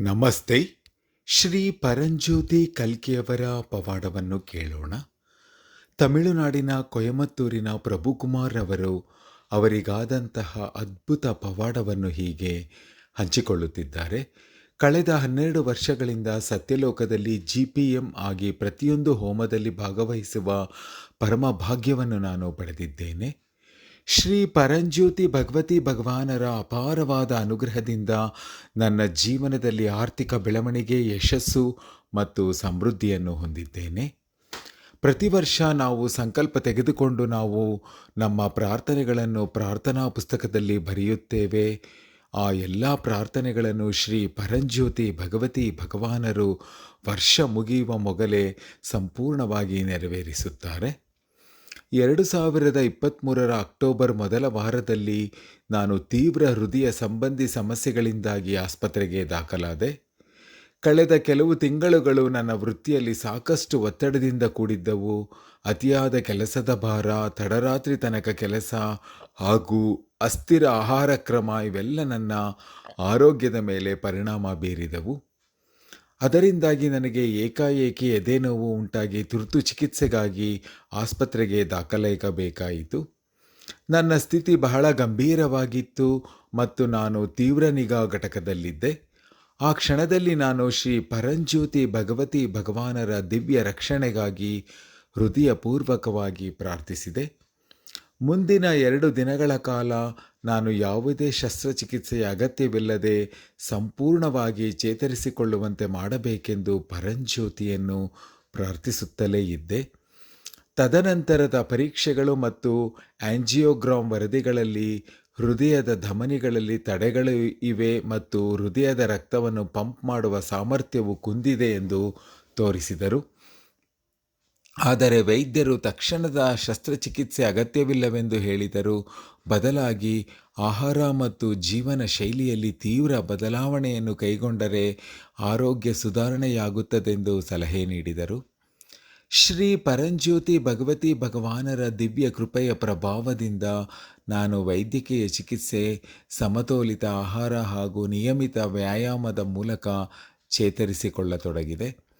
ನಮಸ್ತೆ. ಶ್ರೀ ಪರಂಜ್ಯೋತಿ ಕಲ್ಕಿಯವರ ಪವಾಡವನ್ನು ಕೇಳೋಣ. ತಮಿಳುನಾಡಿನ ಕೊಯಮತ್ತೂರಿನ ಪ್ರಭುಕುಮಾರ್ ಅವರು ಅವರಿಗಾದಂತಹ ಅದ್ಭುತ ಪವಾಡವನ್ನು ಹೀಗೆ ಹಂಚಿಕೊಳ್ಳುತ್ತಿದ್ದಾರೆ. ಕಳೆದ ಹನ್ನೆರಡು ವರ್ಷಗಳಿಂದ ಸತ್ಯಲೋಕದಲ್ಲಿ ಜಿ ಪಿ ಎಂ ಆಗಿ ಪ್ರತಿಯೊಂದು ಹೋಮದಲ್ಲಿ ಭಾಗವಹಿಸುವ ಪರಮ ಭಾಗ್ಯವನ್ನು ನಾನು ಪಡೆದಿದ್ದೇನೆ. ಶ್ರೀ ಪರಂಜ್ಯೋತಿ ಭಗವತಿ ಭಗವಾನರ ಅಪಾರವಾದ ಅನುಗ್ರಹದಿಂದ ನನ್ನ ಜೀವನದಲ್ಲಿ ಆರ್ಥಿಕ ಬೆಳವಣಿಗೆ, ಯಶಸ್ಸು ಮತ್ತು ಸಮೃದ್ಧಿಯನ್ನು ಹೊಂದಿದ್ದೇನೆ. ಪ್ರತಿ ವರ್ಷ ನಾವು ಸಂಕಲ್ಪ ತೆಗೆದುಕೊಂಡು ನಾವು ನಮ್ಮ ಪ್ರಾರ್ಥನೆಗಳನ್ನು ಪ್ರಾರ್ಥನಾ ಪುಸ್ತಕದಲ್ಲಿ ಬರೆಯುತ್ತೇವೆ. ಆ ಎಲ್ಲ ಪ್ರಾರ್ಥನೆಗಳನ್ನು ಶ್ರೀ ಪರಂಜ್ಯೋತಿ ಭಗವತಿ ಭಗವಾನರು ವರ್ಷ ಮುಗಿಯುವ ಮೊಗಲೇ ಸಂಪೂರ್ಣವಾಗಿ ನೆರವೇರಿಸುತ್ತಾರೆ. ಎರಡು ಸಾವಿರದ ಇಪ್ಪತ್ತ್ಮೂರರ ಅಕ್ಟೋಬರ್ ಮೊದಲ ವಾರದಲ್ಲಿ ನಾನು ತೀವ್ರ ಹೃದಯ ಸಂಬಂಧಿ ಸಮಸ್ಯೆಗಳಿಂದಾಗಿ ಆಸ್ಪತ್ರೆಗೆ ದಾಖಲಾದೆ, ಕಳೆದ ಕೆಲವು ತಿಂಗಳುಗಳು ನನ್ನ ವೃತ್ತಿಯಲ್ಲಿ ಸಾಕಷ್ಟು ಒತ್ತಡದಿಂದ ಕೂಡಿದ್ದವು. ಅತಿಯಾದ ಕೆಲಸದ ಭಾರ, ತಡರಾತ್ರಿ ತನಕ ಕೆಲಸ ಹಾಗೂ ಅಸ್ಥಿರ ಆಹಾರ ಕ್ರಮ ಇವೆಲ್ಲ ನನ್ನ ಆರೋಗ್ಯದ ಮೇಲೆ ಪರಿಣಾಮ ಬೀರಿದವು. ಅದರಿಂದಾಗಿ ನನಗೆ ಏಕಾಏಕಿ ಎದೆನೋವು ಉಂಟಾಗಿ ತುರ್ತು ಚಿಕಿತ್ಸೆಗಾಗಿ ಆಸ್ಪತ್ರೆಗೆ ದಾಖಲಾಗಬೇಕಾಯಿತು. ನನ್ನ ಸ್ಥಿತಿ ಬಹಳ ಗಂಭೀರವಾಗಿತ್ತು ಮತ್ತು ನಾನು ತೀವ್ರ ನಿಗಾ ಘಟಕದಲ್ಲಿದ್ದೆ. ಆ ಕ್ಷಣದಲ್ಲಿ ನಾನು ಶ್ರೀ ಪರಂಜ್ಯೋತಿ ಭಗವತಿ ಭಗವಾನರ ದಿವ್ಯ ರಕ್ಷಣೆಗಾಗಿ ಹೃದಯಪೂರ್ವಕವಾಗಿ ಪ್ರಾರ್ಥಿಸಿದೆ. ಮುಂದಿನ ಎರಡು ದಿನಗಳ ಕಾಲ ನಾನು ಯಾವುದೇ ಶಸ್ತ್ರಚಿಕಿತ್ಸೆಯ ಅಗತ್ಯವಿಲ್ಲದೆ ಸಂಪೂರ್ಣವಾಗಿ ಚೇತರಿಸಿಕೊಳ್ಳುವಂತೆ ಮಾಡಬೇಕೆಂದು ಪರಂಜ್ಯೋತಿಯನ್ನು ಪ್ರಾರ್ಥಿಸುತ್ತಲೇ ಇದ್ದೆ. ತದನಂತರದ ಪರೀಕ್ಷೆಗಳು ಮತ್ತು ಆಂಜಿಯೋಗ್ರಾಮ್ ವರದಿಗಳಲ್ಲಿ ಹೃದಯದ ಧಮನಿಗಳಲ್ಲಿ ತಡೆಗಳು ಇವೆ ಮತ್ತು ಹೃದಯದ ರಕ್ತವನ್ನು ಪಂಪ್ ಮಾಡುವ ಸಾಮರ್ಥ್ಯವು ಕುಂದಿದೆ ಎಂದು ತೋರಿಸಿದರು. ಆದರೆ ವೈದ್ಯರು ತಕ್ಷಣದ ಶಸ್ತ್ರಚಿಕಿತ್ಸೆ ಅಗತ್ಯವಿಲ್ಲವೆಂದು ಹೇಳಿದರು ಬದಲಾಗಿ ಆಹಾರ ಮತ್ತು ಜೀವನ ಶೈಲಿಯಲ್ಲಿ ತೀವ್ರ ಬದಲಾವಣೆಯನ್ನು ಕೈಗೊಂಡರೆ ಆರೋಗ್ಯ ಸುಧಾರಣೆಯಾಗುತ್ತದೆಂದು ಸಲಹೆ ನೀಡಿದರು. ಶ್ರೀ ಪರಂಜ್ಯೋತಿ ಭಗವತಿ ಭಗವಾನರ ದಿವ್ಯ ಕೃಪೆಯ ಪ್ರಭಾವದಿಂದ ನಾನು ವೈದ್ಯಕೀಯ ಚಿಕಿತ್ಸೆ, ಸಮತೋಲಿತ ಆಹಾರ ಹಾಗೂ ನಿಯಮಿತ ವ್ಯಾಯಾಮದ ಮೂಲಕ ಚೇತರಿಸಿಕೊಳ್ಳತೊಡಗಿದೆ.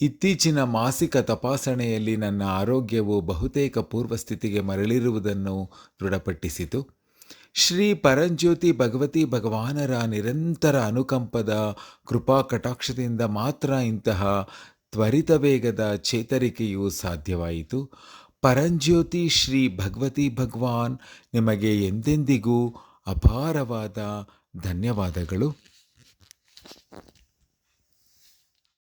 ಇತ್ತೀಚಿನ ಮಾಸಿಕ ತಪಾಸಣೆಯಲ್ಲಿ ನನ್ನ ಆರೋಗ್ಯವು ಬಹುತೇಕ ಪೂರ್ವಸ್ಥಿತಿಗೆ ಮರಳಿರುವುದನ್ನು ದೃಢಪಟ್ಟಿಸಿತು. ಶ್ರೀ ಪರಂಜ್ಯೋತಿ ಭಗವತಿ ಭಗವಾನರ ನಿರಂತರ ಅನುಕಂಪದ ಕೃಪಾ ಕಟಾಕ್ಷದಿಂದ ಮಾತ್ರ ಇಂತಹ ತ್ವರಿತ ವೇಗದ ಚೇತರಿಕೆಯು ಸಾಧ್ಯವಾಯಿತು. ಪರಂಜ್ಯೋತಿ ಶ್ರೀ ಭಗವತಿ ಭಗವಾನ್, ನಿಮಗೆ ಎಂದೆಂದಿಗೂ ಅಪಾರವಾದ ಧನ್ಯವಾದಗಳು.